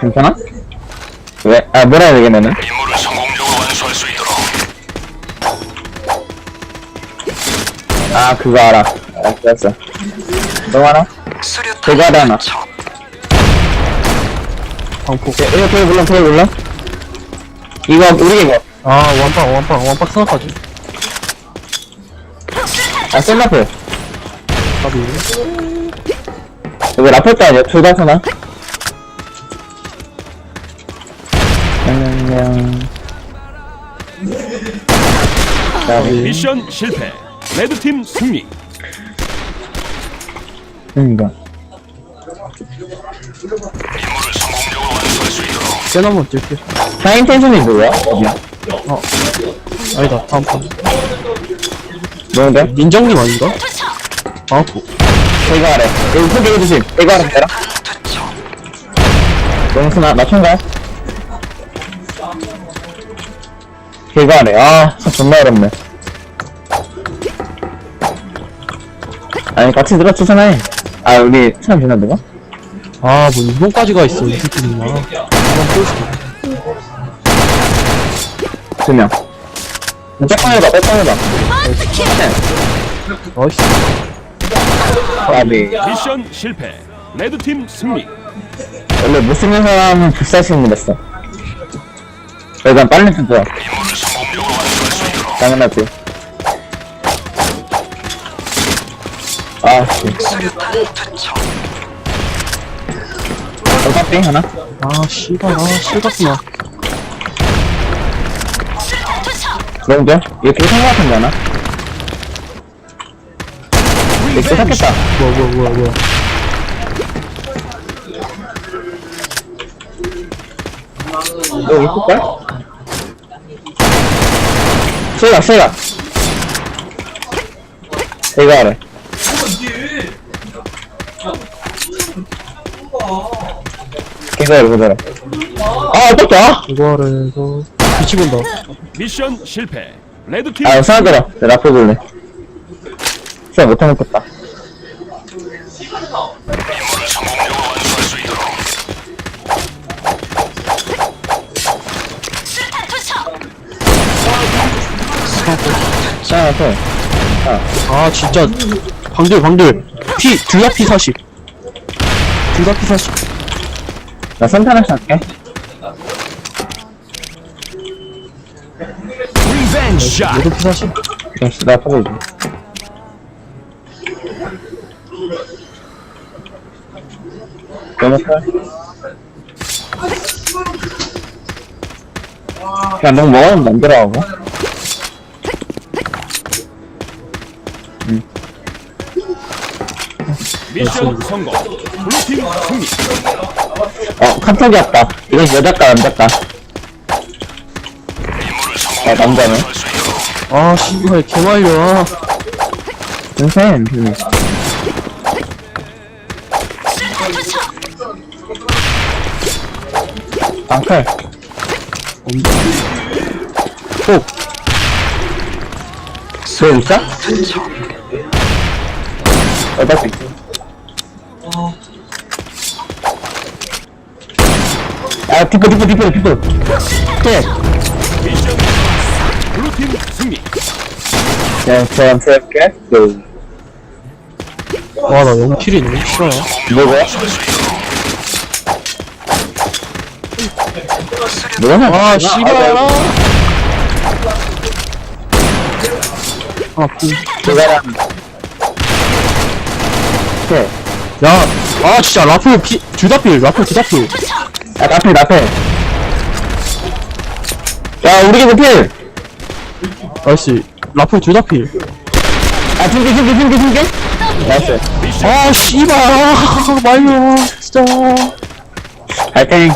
괜찮아? 왜? 아, 뭐라 해야 되겠네는? 임무를 성공적으로 완수할 수 있도록 아, 그거 알아. 아, 알았어. 너 알아? 수류탄 그거 하나. 투척. 방포. 이거 되게 몰라, 되게 몰라? 이거, 우리 이거. 아, 원빵, 원빵, 원빵 스나까지. 아, 셀라프. 까비. 이거 라펠도 아니야? 둘다 하나? 안녕. 까비. 미션 실패. 레드팀 승리. 그니까. 센 한번 뛸게. 타임 텐션이 뭐야? 어디야? 아니다, 다음 판. 뭔데? 민정님 아닌가? 방포. 이거 아래. 여기 소개 해주심. 이거 아래 되라? 투척. 영순아, 나 총괄. 아래. 아, 참 존나 어렵네. 아니, 같이 들어주잖아. 아, 우리 사람 지났는가? 아, 뭐, 일본까지 가 있어, 이 보여줄게. 두 명. 짝방 해봐, 짝방 해봐. 나이스. 까비. 미션 실패. 레드팀 승리. 원래 못생긴 사람은 불사시는 됐어. 일단 빨리 있도록 당연하지. 아, 씨. 얼마빙 하나? 아, 씨발, 아, 실갔구나. 너무 좋아? 되게 성공 같은데, 하나? 이거 샀겠다. 뭐야, 뭐야, 뭐야, 뭐야. 너 있을걸? 실각, 실각. 이거 아래. 이거 아래, 그대로. 아, 어떡해! 이거 아래에서. 빛이 본다. 미션 실패. 레드팀 아, 생각들어. 내가 앞에 볼래. 진짜 못해먹겠다. 자, 앞에. 아, 진짜. 방들, 방들. 피, 둘 다 피 40. 둘 다 피 40. 나 선탄을 할게. 리벤지 샷. 모두 피 40. 역시, 나. 너무 칼. 그냥 너무 먹으면 만들어가고. 미션 성공. 블루팀 승리. 어, 깜짝이었다. 이건 여자까, 남자까. 아, 남자네. 아, 씨발, 개말려. 아. 선생님, 그. 앙클. 꼭. 너 있어? 어떨 수 있어? 아, 디퍼, 디퍼, 디퍼, 디퍼. 네. 미션 블루팀 승리. 그냥 저랑 세울게. 그, 와, 나 0킬이네. 싫어. 뭐냐? 아, 씨발. 아, 아, 부. 그거랑. 네. 야, 아, 진짜, 라플 피, 둘다 필, 라플 둘다 필. 야, 나필, 나필. 야, 우리 집에 필! 나이스. 라플 둘다 필. 아, 튕기, 튕기, 튕기, 튕기? 나이스. 아, 씨발. 아, 말려. 진짜. 파이팅.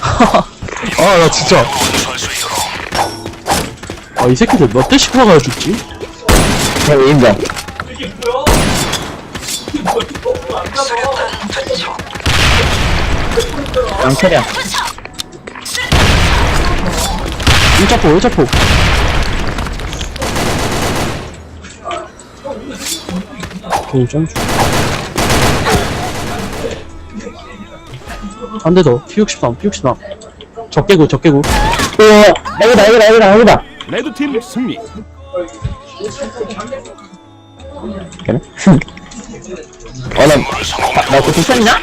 아, 나 진짜. 아, 이 새끼들 몇 대씩 들어가야 죽지? 형, 인정. 양철이야. 1자포, 1자포. 오점 주. 한대 더. P63, P63. 적개구, 적개구. 오, 여기다, 여기다, 여기다, 여기다. 레드팀 승리. 그래? 어, 나, 나 그거 쳤냐?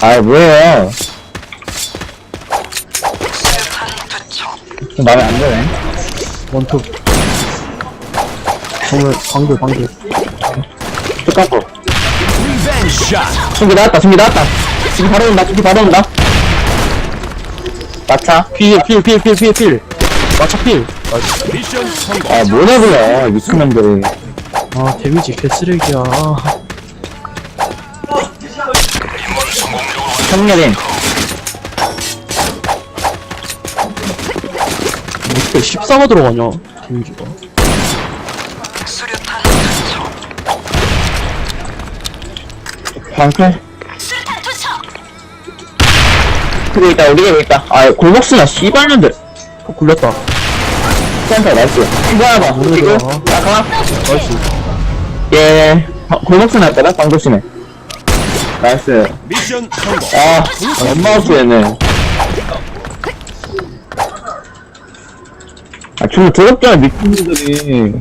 아, 뭐예요? 좀 마음에 안 드네. 원투. 정말, 방들, 방들. 똑같고. 숨기 나왔다, 숨기 나왔다. 숨기 바로 온다, 숨기 바로 온다. 마차. 필, 필, 필, 필, 필, 필. 마차 필. 나이스. 미션 성공. 아, 뭐래, 그래. 미친놈들이. 아, 데미지 개쓰레기야. 청년인. 어떻게 14가 들어가냐, 데미지가. 방클. 그래 있다, 우리가 여기 있다. 아, 골목수나 씨발년들. 어, 굴렸다. 센터, 나이스. 이거 하나 봐. 뭐야, 이거. 이거. 나 가. 나이스. 예. 어, 골목수 나왔다, 방조심해. 나이스. 미션 성공. 아, 엄마 없어였네. 아, 정말 더럽잖아, 미친놈들이.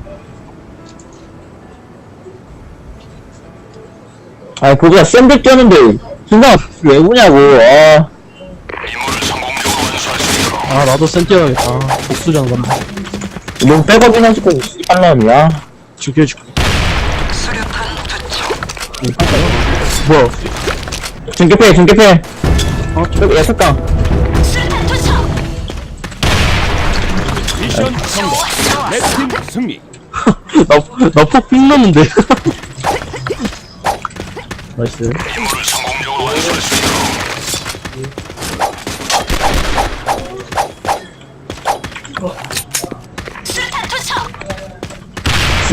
아, 그거야, 샌들 뛰었는데, 순간, 왜 오냐고, 아. 임무를 성공적으로 완수할 수 있도록 아, 나도 센 뛰어야겠다. 복수장 간다. 넌 백업이나 해줄 거고, 씨발놈이야. 죽여줄게. 뭐야? 중계패, 중계패. 어, 저기, 야, 잠깐. 미션 성공. 레드팀 승리. 나, 나폭 삥났는데. 나이스.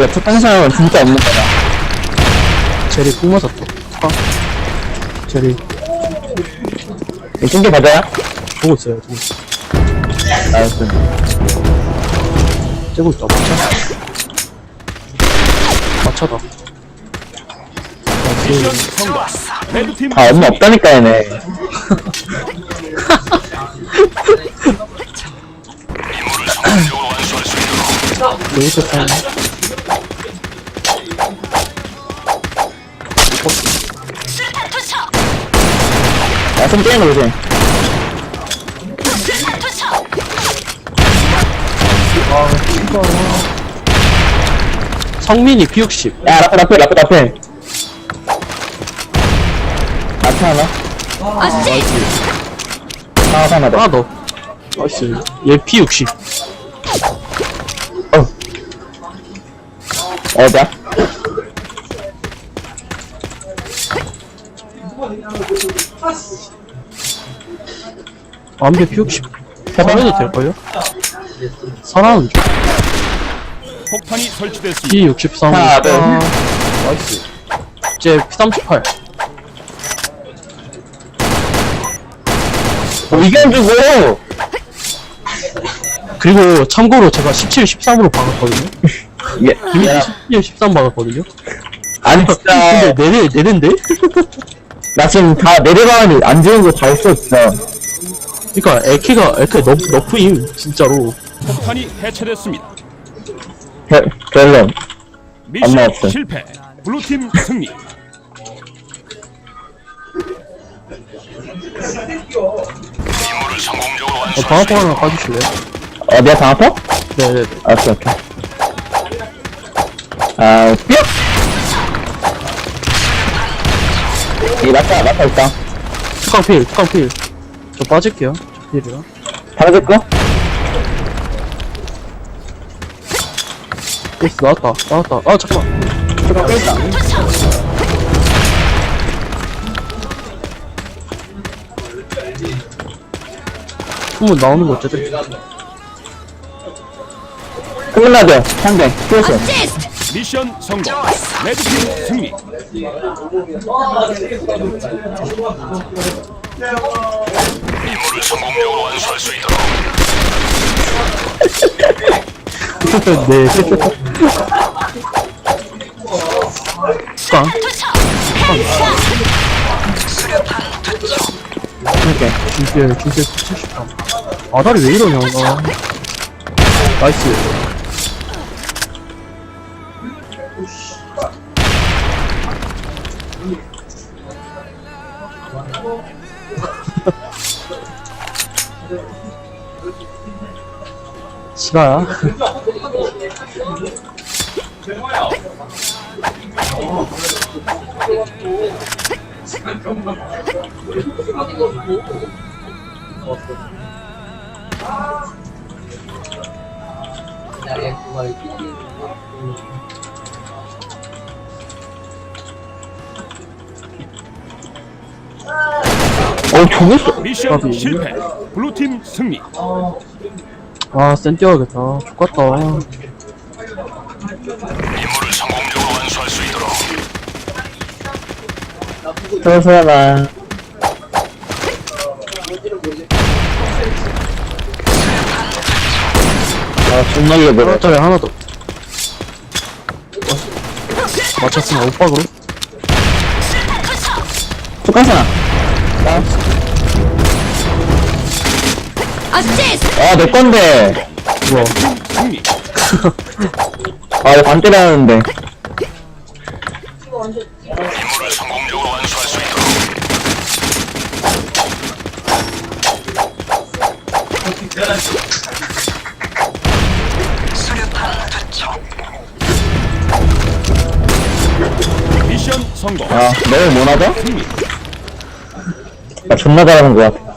첫 번째 사람은 진짜 없는 거다. 제리 뿜 맞았다. 아. 제리, 이 중계 받아야? 보고 있어요, 보고 있어. 나이스. 째고 있다, 성공. 레드팀 아, 엄마 없다니까, 얘네. 레이저 타임. 손 깨는 거 보세요. 성민이 P60. 야, 라플, 라플, 라플, 라플. 라플 하나? 하나, 하나 더. 하나 더. 나이스. 얘 P60. 어. 어디야? P60. 설해도 될걸요? 설하는 중. 폭탄이 설치됐습니다. P63. 하나, 둘. 아, 나이스. 이제 P38. 어, 이겨주고! 그리고 참고로 제가 17, 13으로 박았거든요. 예, 이미 야, 17, 13 박았거든요. 아니, 근데 진짜. 내내 내낸데? 나 지금 다 내려가는데 안 좋은 거다 했어, 진짜. 그러니까 에케가 에케 너 너프임 진짜로. 폭탄이 해체됐습니다. 별, 별론. 미션 나왔어요. 실패. 블루팀 승리. 임무를 성공적으로 어, 완수할 수 방아포 있도록 하나 까주실래요? 어디야, 방아포? 네네. 알았어, 오케이. 아, 뿅! 이 맞다, 맞다, 있다. 특강 필, 특강 필. 저 빠질게요. 저 필이라. 방아질 거? 에이스 나왔다, 나왔다. 아 잠깐. 잠깐. 한번 나오는 거 어쨌든. 끝나죠? 상대, 피었어. 미션 성공. 레드팀 승리. 임무를 성공적으로 완수할 수 있도록 네. 특강. 이렇게. 중계, 중계 73. 아다리 왜 이러냐, 나. 나이스. 시가야? 어, 있어. 미션. 실패. 블루팀 승리. 아, 센 뛰어야겠다. 죽겠다. 임무를 성공적으로 완수할 수 있도록 서서나. 아, 존나게 들어. 하나짜리 하나 더. 맞췄으면 오빠그로? 똑같아. 어시스트! 아, 내 건데. 승리. 아, 이거 반 때렸는데. 임무를 성공적으로 완수할 수 있도록 미션 성공. 아, 너무 못하죠? 승리. 아, 존나 잘하는 것 같아.